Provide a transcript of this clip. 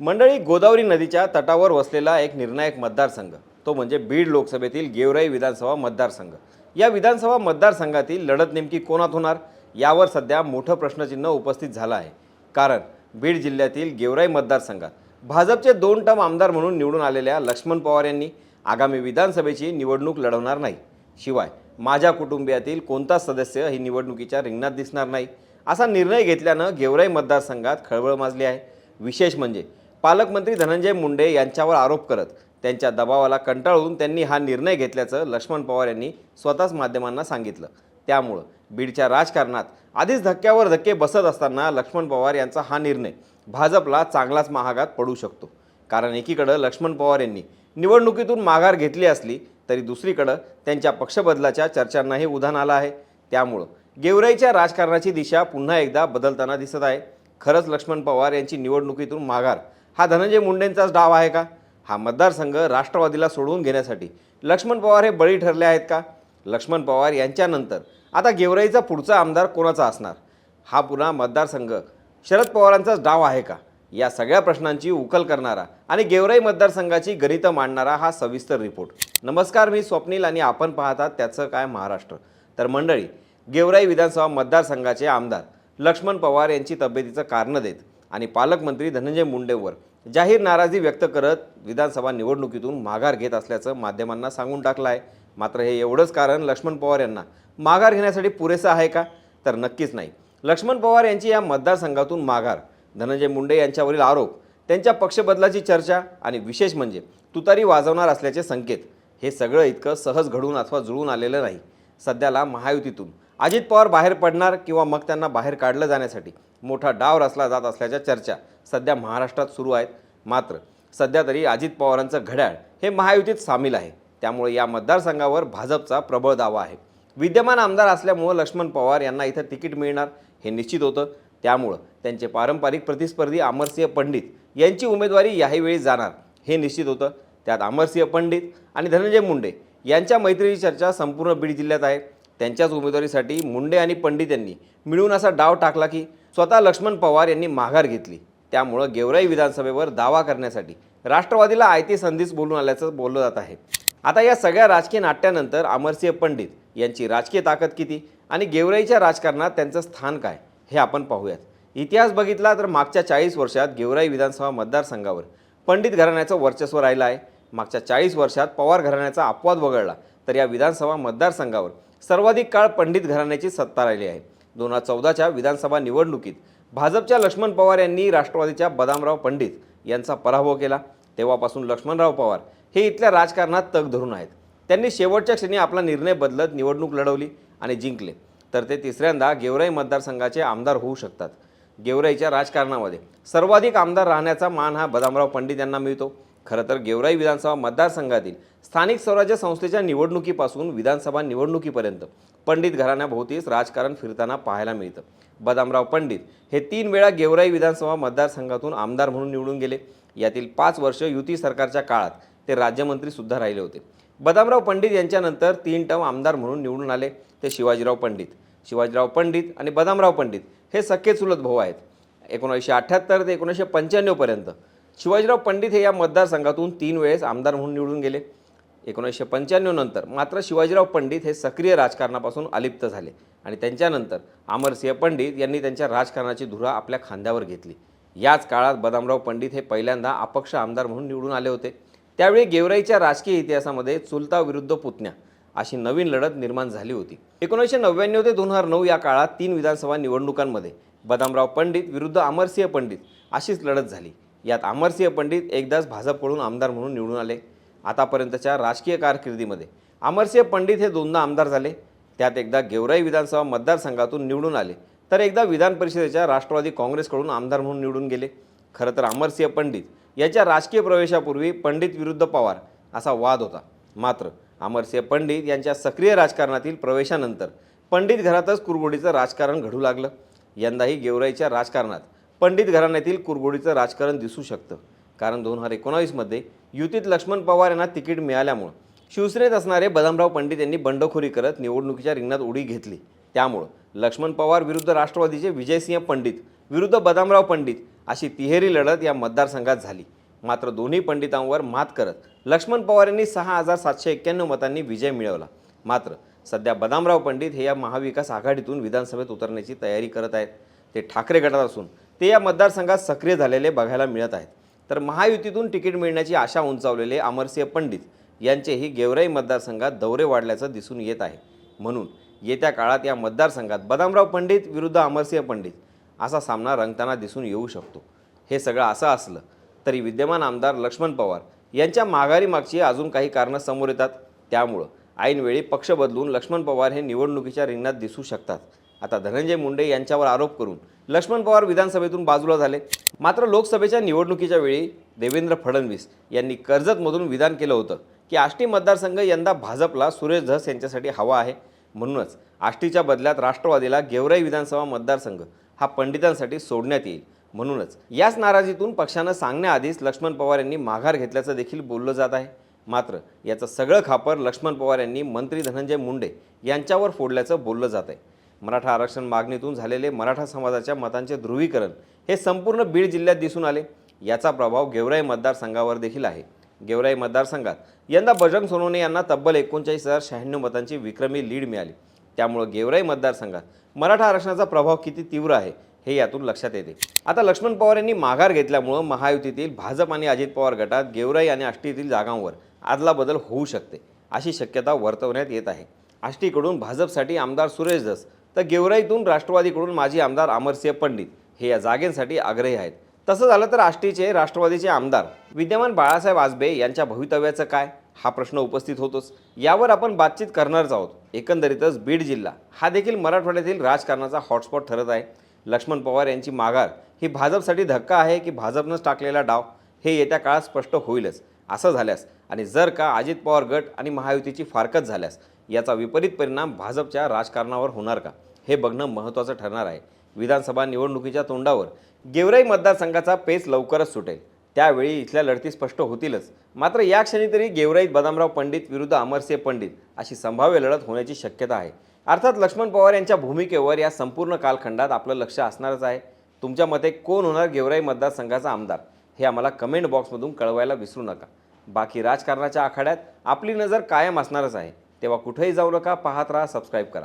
मंडळी गोदावरी नदीच्या तटावर वसलेला एक निर्णायक मतदारसंघ तो म्हणजे बीड लोकसभेतील गेवराई विधानसभा मतदारसंघ. या विधानसभा मतदारसंघातील लढत नेमकी कोणात होणार? यावर सध्या मोठं प्रश्नचिन्ह उपस्थित झालं आहे. कारण बीड जिल्ह्यातील गेवराई मतदारसंघात भाजपचे दोन टर्म आमदार म्हणून निवडून आलेल्या लक्ष्मण पवार यांनी आगामी विधानसभेची निवडणूक लढवणार नाही. शिवाय माझ्या कुटुंबियातील कोणताच सदस्य ही निवडणुकीच्या रिंगणात दिसणार नाही? असा निर्णय घेतल्यानं गेवराई मतदारसंघात खळबळ माजली आहे. विशेष म्हणजे पालकमंत्री धनंजय मुंडे यांच्यावर आरोप करत त्यांच्या दबावाला कंटाळून त्यांनी हा निर्णय घेतल्याचं लक्ष्मण पवार यांनी स्वतःच माध्यमांना सांगितलं. त्यामुळं बीडच्या राजकारणात आधीच धक्क्यावर धक्के बसत असताना लक्ष्मण पवार यांचा हा निर्णय भाजपला चांगलाच महागात पडू शकतो. कारण एकीकडं लक्ष्मण पवार यांनी निवडणुकीतून माघार घेतली असली तरी दुसरीकडं त्यांच्या पक्षबदलाच्या चर्चांनाही उधाण आलं आहे. त्यामुळं गेवराईच्या राजकारणाची दिशा पुन्हा एकदा बदलताना दिसत आहे. खरंच लक्ष्मण पवार यांची निवडणुकीतून माघार हा धनंजय मुंडेंचाच डाव आहे का? हा मतदारसंघ राष्ट्रवादीला सोडवून घेण्यासाठी. लक्ष्मण पवार हे बळी ठरले आहेत का? लक्ष्मण पवार यांच्यानंतर. आता गेवराईचा पुढचा आमदार कोणाचा असणार? हा पुन्हा मतदारसंघ शरद पवारांचाच डाव आहे का? या सगळ्या प्रश्नांची उकल करणारा आणि गेवराई मतदारसंघाची गणितं मांडणारा हा सविस्तर रिपोर्ट. नमस्कार मी स्वप्नील आणि आपण पाहतात त्याचं काय महाराष्ट्र. तर मंडळी गेवराई विधानसभा मतदारसंघाचे आमदार लक्ष्मण पवार यांची तब्येतीचं कारणं देत आणि पालकमंत्री धनंजय मुंडेंवर जाहीर नाराजी व्यक्त करत विधानसभा निवडणुकीतून माघार घेत असल्याचं माध्यमांना सांगून टाकलं आहे. मात्र हे एवढंच कारण लक्ष्मण पवार यांना माघार घेण्यासाठी पुरेसं आहे का? तर नक्कीच नाही. लक्ष्मण पवार यांची या मतदारसंघातून माघार. धनंजय मुंडे यांच्यावरील आरोप त्यांच्या पक्षबदलाची चर्चा आणि विशेष म्हणजे तुतारी वाजवणार असल्याचे संकेत हे सगळं इतकं सहज घडून अथवा जुळून आलेलं नाही. सध्याला महायुतीतून अजित पवार बाहेर पडणार किंवा मग त्यांना बाहेर काढलं जाण्यासाठी मोठा डाव रचला जात असल्याच्या चर्चा सध्या महाराष्ट्रात सुरू आहेत. मात्र सध्या तरी अजित पवारांचं घड्याळ हे महायुतीत सामील आहे. त्यामुळे या मतदारसंघावर भाजपचा प्रबळ दावा आहे. विद्यमान आमदार असल्यामुळं लक्ष्मण पवार यांना इथं तिकीट मिळणार हे निश्चित होतं. त्यामुळं त्यांचे पारंपरिक प्रतिस्पर्धी अमरसिंह पंडित यांची उमेदवारी याही जाणार हे निश्चित होतं. त्यात अमरसिंह पंडित आणि धनंजय मुंडे यांच्या मैत्रीची चर्चा संपूर्ण बीड जिल्ह्यात आहे. त्यांच्याच उमेदवारीसाठी मुंडे आणि पंडित यांनी मिळून असा डाव टाकला की स्वतः लक्ष्मण पवार यांनी माघार घेतली. त्यामुळं गेवराई विधानसभेवर दावा करण्यासाठी राष्ट्रवादीला आयती संधीच बोलून आल्याचं बोललं जात आहे. आता या सगळ्या राजकीय नाट्यानंतर अमरसिंह पंडित यांची राजकीय ताकद किती आणि गेवराईच्या राजकारणात त्यांचं स्थान काय हे आपण पाहूयात. इतिहास बघितला तर मागच्या चाळीस वर्षात गेवराई विधानसभा मतदारसंघावर पंडित घराण्याचं वर्चस्व राहिलं आहे. मागच्या चाळीस वर्षात पवार घराण्याचा अपवाद वगळला. तर या विधानसभा मतदारसंघावर सर्वाधिक काळ पंडित घराण्याची सत्ता राहिली आहे. दोन हजार चौदाच्या विधानसभा निवडणुकीत भाजपच्या लक्ष्मण पवार यांनी राष्ट्रवादीच्या बदामराव पंडित यांचा पराभव केला. तेव्हापासून लक्ष्मणराव पवार हे इथल्या राजकारणात तग धरून आहेत. त्यांनी शेवटच्या क्षणी आपला निर्णय बदलत निवडणूक लढवली आणि जिंकले. तर ते तिसऱ्यांदा गेवराई मतदारसंघाचे आमदार होऊ शकतात. गेवराईच्या राजकारणामध्ये सर्वाधिक आमदार राहण्याचा मान हा बदामराव पंडित यांना मिळतो. खरं तर गेवराई विधानसभा मतदारसंघातील स्थानिक स्वराज्य संस्थेच्या निवडणुकीपासून विधानसभा निवडणुकीपर्यंत पंडित घराण्याभोवतीच राजकारण फिरताना पाहायला मिळतं. बदामराव पंडित हे तीन वेळा गेवराई विधानसभा मतदारसंघातून आमदार म्हणून निवडून गेले. यातील पाच वर्ष युती सरकारच्या काळात ते राज्यमंत्रीसुद्धा राहिले होते. बदामराव पंडित यांच्यानंतर तीन टर्म आमदार म्हणून निवडून आले ते शिवाजीराव पंडित. शिवाजीराव पंडित आणि बदामराव पंडित हे सख्खे चुलत भाऊ आहेत. एकोणीसशे अठ्ठ्याहत्तर ते एकोणीसशे पंच्याण्णवपर्यंत शिवाजीराव पंडित हे या मतदारसंघातून तीन वेळेस आमदार म्हणून निवडून गेले. एकोणीसशे पंच्याण्णव नंतर मात्र शिवाजीराव पंडित हे सक्रिय राजकारणापासून अलिप्त झाले आणि त्यांच्यानंतर अमरसिंह पंडित यांनी त्यांच्या राजकारणाची धुरा आपल्या खांद्यावर घेतली. याच काळात बदामराव पंडित हे पहिल्यांदा अपक्ष आमदार म्हणून निवडून आले होते. त्यावेळी गेवराईच्या राजकीय इतिहासामध्ये चुलता विरुद्ध पुतण्या अशी नवीन लढत निर्माण झाली होती. एकोणीसशे नव्याण्णव ते दोन हजार नऊ या काळात तीन विधानसभा निवडणुकांमध्ये बदामराव पंडित विरुद्ध अमरसिंह पंडित अशीच लढत झाली. यात अमरसिंह पंडित एकदाच भाजपकडून आमदार म्हणून निवडून आले. आतापर्यंतच्या राजकीय कारकिर्दीमध्ये अमरसिंह पंडित हे दोनदा आमदार झाले. त्यात एकदा गेवराई विधानसभा मतदारसंघातून निवडून आले. तर एकदा विधान परिषदेच्या राष्ट्रवादी काँग्रेसकडून आमदार म्हणून निवडून गेले. खरं तर अमरसिंह पंडित याच्या राजकीय प्रवेशापूर्वी पंडित विरुद्ध पवार असा वाद होता. मात्र अमरसिंह पंडित यांच्या सक्रिय राजकारणातील प्रवेशानंतर पंडित घरातच कुरगोडीचं राजकारण घडू लागलं. यंदाही गेवराईच्या राजकारणात पंडित घराण्यातील कुरघोडीचं राजकारण दिसू शकतं. कारण दोन हजार एकोणावीसमध्ये युतीत लक्ष्मण पवार यांना तिकीट मिळाल्यामुळं शिवसेनेत असणारे बदामराव पंडित यांनी बंडखोरी करत निवडणुकीच्या रिंगणात उडी घेतली. त्यामुळं लक्ष्मण पवार विरुद्ध राष्ट्रवादीचे विजयसिंह पंडित विरुद्ध बदामराव पंडित अशी तिहेरी लढत या मतदारसंघात झाली. मात्र दोन्ही पंडितांवर मात करत लक्ष्मण पवार यांनी सहा हजार सातशे एक्क्याण्णव मतांनी विजय मिळवला. मात्र सध्या बदामराव पंडित हे या महाविकास आघाडीतून विधानसभेत उतरण्याची तयारी करत आहेत. ते ठाकरे गटात असून ते या मतदारसंघात सक्रिय झालेले बघायला मिळत आहेत. तर महायुतीतून तिकीट मिळण्याची आशा उंचावलेले अमरसिंह पंडित यांचेही गेवराई मतदारसंघात दौरे वाढल्याचं दिसून येत आहे. म्हणून येत्या काळात या मतदारसंघात बदामराव पंडित विरुद्ध अमरसिंह पंडित असा सामना रंगताना दिसून येऊ शकतो. हे सगळं असं असलं तरी विद्यमान आमदार लक्ष्मण पवार यांच्या माघारी मागची अजून काही कारणं समोर येतात. त्यामुळं ऐनवेळी पक्ष बदलून लक्ष्मण पवार हे निवडणुकीच्या रिंगणात दिसू शकतात. आता धनंजय मुंडे यांच्यावर आरोप करून लक्ष्मण पवार विधानसभेतून बाजूला झाले. मात्र लोकसभेच्या निवडणुकीच्या वेळी देवेंद्र फडणवीस यांनी कर्जतमधून विधान केलं होतं की आष्टी मतदारसंघ यंदा भाजपला सुरेश धस यांच्यासाठी हवा आहे. म्हणूनच आष्टीच्या बदल्यात राष्ट्रवादीला गेवराई विधानसभा मतदारसंघ हा पंडितांसाठी सोडण्यात येईल. म्हणूनच याच नाराजीतून पक्षानं सांगण्याआधीच लक्ष्मण पवार यांनी माघार घेतल्याचं देखील बोललं जात आहे. मात्र याचं सगळं खापर लक्ष्मण पवार यांनी मंत्री धनंजय मुंडे यांच्यावर फोडल्याचं बोललं जात आहे. मराठा आरक्षण मागणीतून झालेले मराठा समाजाच्या मतांचे ध्रुवीकरण हे संपूर्ण बीड जिल्ह्यात दिसून आले. याचा प्रभाव गेवराई मतदारसंघावर देखील आहे. गेवराई मतदारसंघात यंदा बजरंग सोनवणे यांना तब्बल एकोणचाळीस हजार शहाण्णव मतांची विक्रमी लीड मिळाली. त्यामुळं गेवराई मतदारसंघात मराठा आरक्षणाचा प्रभाव किती तीव्र आहे हे यातून लक्षात येते. आता लक्ष्मण पवार यांनी माघार घेतल्यामुळं महायुतीतील भाजप आणि अजित पवार गटात गेवराई आणि आष्टीतील जागांवर आदलाबदल होऊ शकते अशी शक्यता वर्तवण्यात येत आहे. आष्टीकडून भाजपसाठी आमदार सुरेश दस तर गेवराईतून राष्ट्रवादीकडून माजी आमदार अमरसिंह पंडित हे या जागेसाठी आग्रही आहेत. तसं झालं तर आष्टीचे राष्ट्रवादीचे आमदार विद्यमान बाळासाहेब आजबे यांच्या भवितव्याचं काय? हा प्रश्न उपस्थित होतोच. यावर आपण बातचीत करणारच आहोत. एकंदरीतच बीड जिल्हा हा देखील मराठवाड्यातील राजकारणाचा हॉटस्पॉट ठरत आहे. लक्ष्मण पवार यांची माघार ही भाजपसाठी धक्का आहे की भाजपनंच टाकलेला डाव? हे येत्या काळात स्पष्ट होईलच. असं झाल्यास आणि जर का अजित पवार गट आणि महायुतीची फारकत झाल्यास याचा विपरीत परिणाम भाजपच्या राजकारणावर होणार का? हे बघणं महत्त्वाचं ठरणार आहे. विधानसभा निवडणुकीच्या तोंडावर गेवराई मतदारसंघाचा पेच लवकरच सुटेल. त्यावेळी इथल्या लढती स्पष्ट होतीलच. मात्र या क्षणी तरी गेवराईत बदामराव पंडित विरुद्ध अमरसिंह पंडित अशी संभाव्य लढत होण्याची शक्यता आहे. अर्थात लक्ष्मण पवार यांच्या भूमिकेवर या संपूर्ण कालखंडात आपलं लक्ष असणारच आहे. तुमच्या मते कोण होणार गेवराई मतदारसंघाचा आमदार? हे आम्हाला कमेंट बॉक्समधून कळवायला विसरू नका. बाकी राजकारणाच्या आखाड्यात आपली नजर कायम असणारच आहे. तेव्हा कुठेही जाऊ नका पाहत राहा सबस्क्राईब करा.